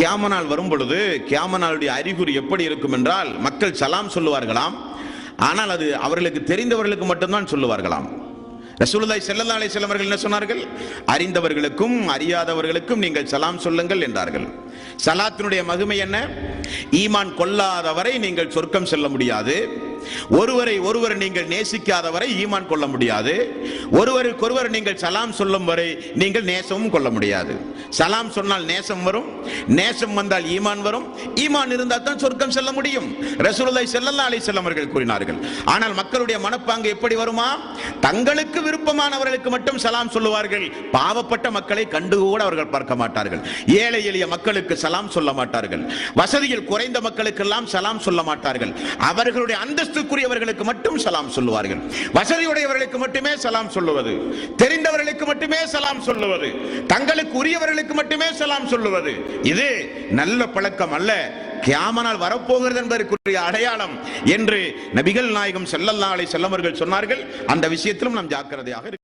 கியாமனால் வரும் பொழுது கியாமனாளுடைய அறிகுறி எப்படி இருக்கும் என்றால் மக்கள் சலாம் சொல்லுவார்களாம். ஆனால் அது அவர்களுக்கு தெரிந்தவர்களுக்கு மட்டும்தான் சொல்லுவார்களாம். ரசூலுல்லாய் செல்லல்லா அலை செல்லவர்கள் என்ன சொன்னார்கள்? அறிந்தவர்களுக்கும் அறியாதவர்களுக்கும் நீங்கள் சலாம் சொல்லுங்கள் என்றார்கள். சலாத்தினுடைய மகிமை என்ன? ஈமான் கொள்ளாதவரை நீங்கள் சொர்க்கம் செல்ல முடியாது. ஒருவரை ஒருவர் நீங்கள் நேசிக்காத வரை ஈமான் கொள்ள முடியாது. ஒருவருக்கொருவர் நீங்கள் சலாம் சொல்லும் வரை நீங்கள் நேசமும் கொள்ள முடியாது. சலாம் சொன்னால் நேசம் வரும் நேசம் வந்தால் ஈமான் வரும் ஈமான் இருந்தால் தான் சொர்க்கம் செல்ல முடியும். ரசூலுல்லாஹி ஸல்லல்லாஹு அலைஹி வஸல்லம் அவர்கள் கூறினார்கள். ஆனால் மக்களுடைய மனப்பாங்கு எப்படி வருமா? தங்களுக்கு விருப்பமானவர்களுக்கு மட்டும் சலாம் சொல்லுவார்கள். பாவப்பட்ட மக்களை கண்டு கூட அவர்கள் பார்க்க மாட்டார்கள். ஏழை எளிய மக்களுக்கு சலாம் சொல்ல மாட்டார்கள். வசதியில் குறைந்த மக்களுக்கெல்லாம் சலாம் சொல்ல மாட்டார்கள். அவர்களுடைய அந்த அந்தஸ்துக்குரியவர்களுக்கு மட்டும் சலாம் சொல்லுவார்கள். வசதியுடையவர்களுக்கு மட்டுமே சலாம் சொல்லுவது. தெரிந்தவர்களுக்கு மட்டுமே சலாம் சொல்லுவது. தங்களுக்கு உரியவர்களுக்கு மட்டுமே சலாம் சொல்லுவது. இது நல்ல பழக்கம் அல்ல. கியாமனால் வரப்போகிறது என்பதற்குரிய அடையாளம் என்று நபிகள் நாயகம் ஸல்லல்லாஹு அலைஹி செல்லவர்கள் சொன்னார்கள். அந்த விஷயத்திலும் நாம் ஜாக்கிரதையாக